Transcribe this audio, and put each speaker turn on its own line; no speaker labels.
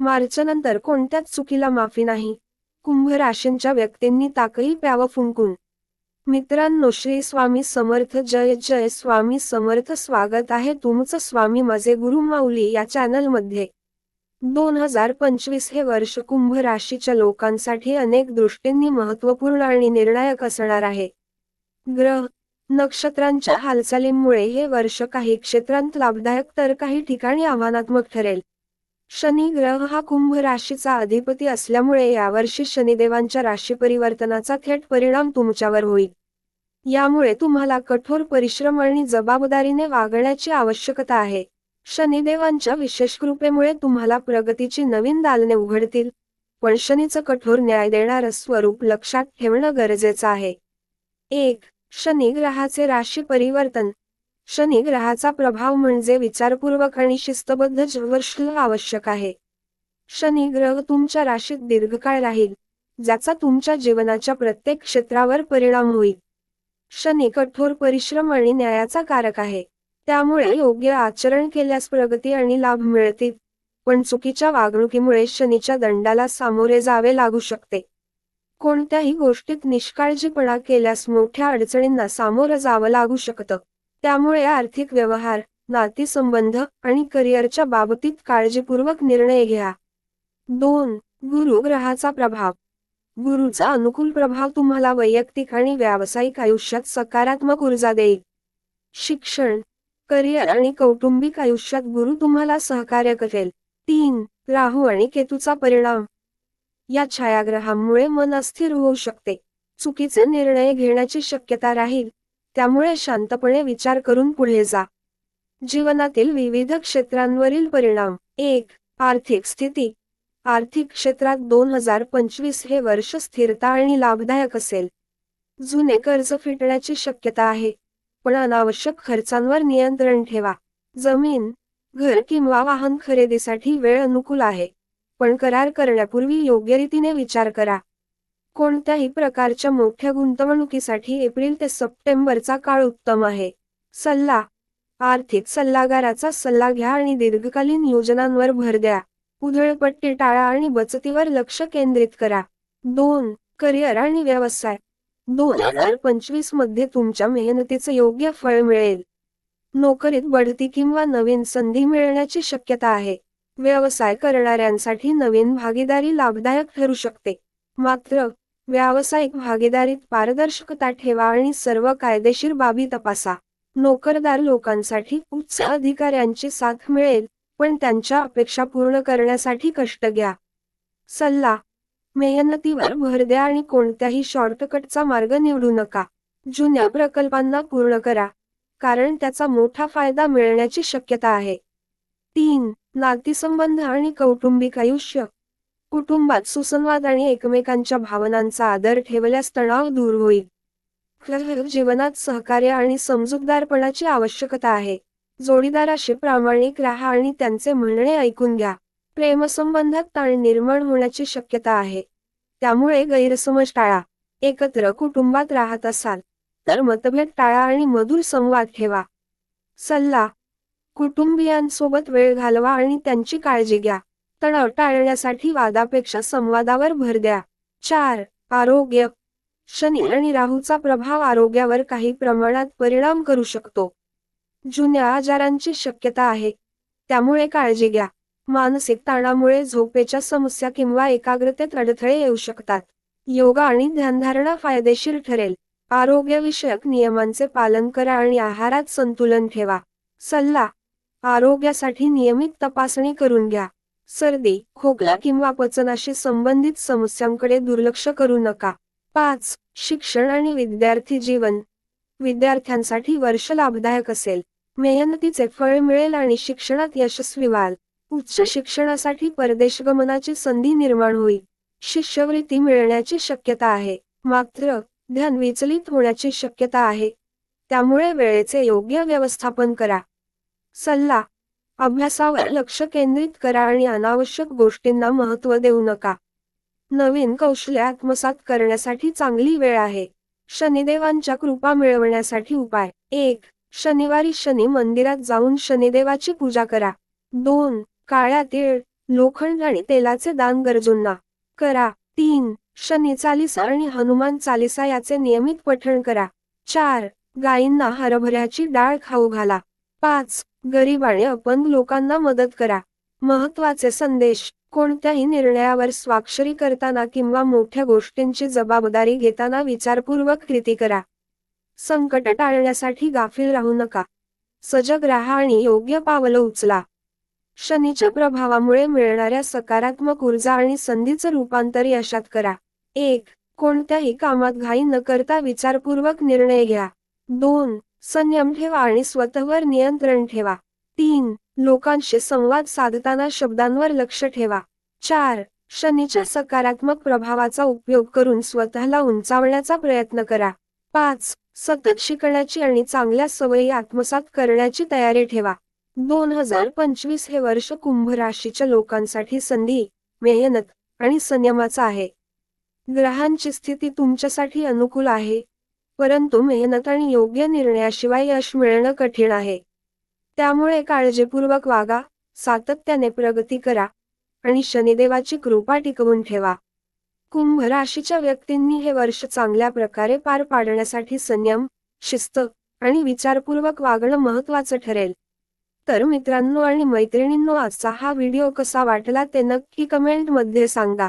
मार्चनंतर कोणत्याच चुकीला माफी नाही. कुंभ राशींच्या व्यक्तींनी ताकही प्यावं फुंकून. मित्रांनो श्री स्वामी समर्थ जय जय स्वामी समर्थ स्वागत आहे तुमचं स्वामी माझे गुरु माऊली या चॅनलमध्ये. दोन हजार पंचवीस हे वर्ष कुंभ राशीच्या लोकांसाठी अनेक दृष्टींनी महत्त्वपूर्ण आणि निर्णायक असणार आहे. ग्रह नक्षत्रांच्या हालचालींमुळे हे वर्ष काही क्षेत्रांत लाभदायक तर काही ठिकाणी आव्हानात्मक ठरेल. शनी ग्रह हा कुंभ राशीचा अधिपती असल्यामुळे यावर्षी शनिदेवांच्या राशी परिवर्तनाचा थेट परिणाम तुमच्यावर होईल. यामुळे तुम्हाला कठोर परिश्रम आणि जबाबदारीने वागण्याची आवश्यकता आहे. शनिदेवांच्या विशेष कृपेमुळे तुम्हाला प्रगतीची नवीन दालने उघडतील पण शनीचं कठोर न्याय देणारं स्वरूप लक्षात ठेवणं गरजेचं आहे. एक शनी ग्रहाचे राशी परिवर्तन. शनी ग्रहाचा प्रभाव म्हणजे विचारपूर्वक आणि शिस्तबद्ध वर्ष आवश्यक आहे. शनी ग्रह तुमच्या राशीत दीर्घकाळ राहील ज्याचा तुमच्या जीवनाच्या प्रत्येक क्षेत्रावर परिणाम होईल. शनी कठोर परिश्रम आणि न्यायाचा कारक आहे. त्यामुळे योग्य आचरण केल्यास प्रगती आणि लाभ मिळतील पण चुकीच्या वागणुकीमुळे शनीच्या दंडाला सामोरे जावे लागू शकते. कोणत्याही गोष्टीत निष्काळजीपणा केल्यास मोठ्या अडचणींना सामोरं जावं लागू शकतं. त्यामुळे आर्थिक व्यवहार नातेसंबंध आणि करिअरच्या बाबतीत काळजीपूर्वक निर्णय घ्या. दोन गुरु ग्रहाचा प्रभाव. गुरुचा अनुकूल प्रभाव तुम्हाला वैयक्तिक आणि व्यावसायिक आयुष्यात सकारात्मक ऊर्जा देईल. शिक्षण करिअर आणि कौटुंबिक आयुष्यात गुरु तुम्हाला सहकार्य करेल. तीन राहू आणि केतूचा परिणाम. या छायाग्रहामुळे मन अस्थिर होऊ शकते. चुकीचे निर्णय घेण्याची शक्यता राहील. त्यामुळे शांतपणे विचार करून पुढे जा. जीवनातील विविध क्षेत्रांवरील परिणाम. एक आर्थिक स्थिती. आर्थिक क्षेत्रात दोन हजार पंचवीस हे वर्ष स्थिरता आणि लाभदायक असेल. जुने कर्ज फिटण्याची शक्यता आहे. पण अनावश्यक खर्चांवर नियंत्रण ठेवा. जमीन घर किंवा वाहन खरेदीसाठी वेळ अनुकूल आहे. पण करार करण्यापूर्वी योग्य रीतीने विचार करा. कोणत्याही प्रकारच्या मोठ्या गुंतवणुकीसाठी एप्रिल ते सप्टेंबरचा काळ उत्तम आहे. सल्ला. आर्थिक सल्लागाराचा सल्ला घ्या आणि दीर्घकालीन योजनांवर भर द्या. उधळपट्टी टाळा आणि बचतीवर लक्ष केंद्रित करा. दोन. करिअर आणि व्यवसाय. दोन हजार पंचवीसमध्ये तुमच्या मेहनतीचं योग्य फळ मिळेल. नोकरीत बढती किंवा नवीन संधी मिळण्याची शक्यता आहे. व्यवसाय करणाऱ्यांसाठी नवीन भागीदारी लाभदायक ठरू शकते. मात्र व्यावसायिक भागीदारीत पारदर्शकता ठेवा आणि सर्व कायदेशीर बाबी तपासा. नोकरदार लोकांसाठी उच्च अधिकाऱ्यांची साथ मिळेल पण त्यांच्या अपेक्षा पूर्ण करण्यासाठी कष्ट घ्या. सल्ला मेहनतीवर भर द्या आणि कोणत्याही शॉर्टकटचा मार्ग निवडू नका. जुन्या प्रकल्पांना पूर्ण करा कारण त्याचा मोठा फायदा मिळण्याची शक्यता आहे. तीन नातीसंबंध आणि कौटुंबिक आयुष्य. कुटुंबात सुसंवाद आणि एकमेकांच्या भावनांचा आदर ठेवल्यास तणाव दूर होईल. जीवनात सहकार्य आणि समजूतदारपणाची आवश्यकता आहे. जोडीदाराशी प्रामाणिक राहा आणि त्यांचे म्हणणे ऐकून घ्या. प्रेमसंबंधात ताण निर्माण होण्याची शक्यता आहे. त्यामुळे गैरसमज टाळा. एकत्र कुटुंबात राहत असाल तर मतभेद टाळा आणि मधुर संवाद ठेवा. सल्ला. कुटुंबियांसोबत वेळ घालवा आणि त्यांची काळजी घ्या. तणाव टाळण्यासाठी वादापेक्षा संवादावर भर द्या. चार आरोग्य. शनी आणि राहूचा प्रभाव आरोग्यावर काही प्रमाणात परिणाम करू शकतो. जुन्या आजारांची शक्यता आहे. त्यामुळे काळजी घ्या. मानसिक ताणामुळे झोपेच्या समस्या किंवा एकाग्रतेत अडथळे येऊ शकतात. योगा आणि ध्यानधारणा फायदेशीर ठरेल. आरोग्यविषयक नियमांचे पालन करा आणि आहारात संतुलन ठेवा. सल्ला. आरोग्यासाठी नियमित तपासणी करून घ्या. सर्दी खोकला किंवा पचनाशी संबंधित समस्यांकडे दुर्लक्ष करू नका. पाच शिक्षण आणि विद्यार्थी जीवन. विद्यार्थ्यांसाठी वर्ष लाभदायक असेल. मेहनतीचे फळ मिळेल आणि शिक्षणात यशस्वी व्हाल. उच्च शिक्षणासाठी परदेश गमनाची संधी निर्माण होईल. शिष्यवृत्ती मिळण्याची शक्यता आहे. मात्र ध्यान विचलित होण्याची शक्यता आहे. त्यामुळे वेळेचे योग्य व्यवस्थापन करा. सल्ला अभ्यासावर लक्ष केंद्रित करा आणि अनावश्यक गोष्टींना महत्त्व देऊ नका. नवीन कौशल्य आत्मसात करण्यासाठी चांगली वेळ आहे. शनिदेवांच्या कृपा मिळवण्यासाठी उपाय. एक शनिवारी शनी मंदिरात जाऊन शनिदेवाची पूजा करा. दोन काळ्या तीळ लोखंड आणि तेलाचे दान गरजूंना करा. तीन शनी चालिसा आणि हनुमान चालिसा याचे नियमित पठण करा. चार गायींना हरभऱ्याची डाळ खाऊ घाला. पाच. गरीब आणि अपंग लोकांना मदत करा. महत्त्वाचे संदेश. कोणत्याही निर्णयावर स्वाक्षरी करताना किंवा मोठ्या गोष्टींची जबाबदारी घेताना विचारपूर्वक कृती करा. संकट टाळण्यासाठी गाफील राहू नका. सजग राहा आणि योग्य पावलं उचला. शनीच्या प्रभावामुळे मिळणाऱ्या सकारात्मक ऊर्जा आणि संधीचं रूपांतर यशात करा. एक. कोणत्याही कामात घाई न करता विचारपूर्वक निर्णय घ्या. दोन. संयम ठेवा आणि स्वतःवर नियंत्रण ठेवा. तीन लोकांशी संवाद साधताना शब्दांवर लक्ष ठेवा. चार शनीच्या सकारात्मक प्रभावाचा उपयोग करून स्वतःला उंचावण्याचा प्रयत्न करा. पाच सतत शिकण्याची आणि चांगल्या सवयी आत्मसात करण्याची तयारी ठेवा. दोन हजार पंचवीस हे वर्ष कुंभ राशीच्या लोकांसाठी संधी मेहनत आणि संयमाचा आहे. ग्रहांची स्थिती तुमच्यासाठी अनुकूल आहे. परंतु मेहनत आणि योग्य निर्णयाशिवाय यश मिळणं कठीण आहे. त्यामुळे काळजीपूर्वक वागा सातत्याने प्रगती करा आणि शनिदेवाची कृपा टिकवून ठेवा. कुंभ राशीच्या व्यक्तींनी हे वर्ष चांगल्या प्रकारे पार पाडण्यासाठी संयम शिस्त आणि विचारपूर्वक वागणं महत्वाचं ठरेल. तर मित्रांनो आणि मैत्रिणींनो आजचा हा व्हिडिओ कसा वाटला ते नक्की कमेंटमध्ये सांगा.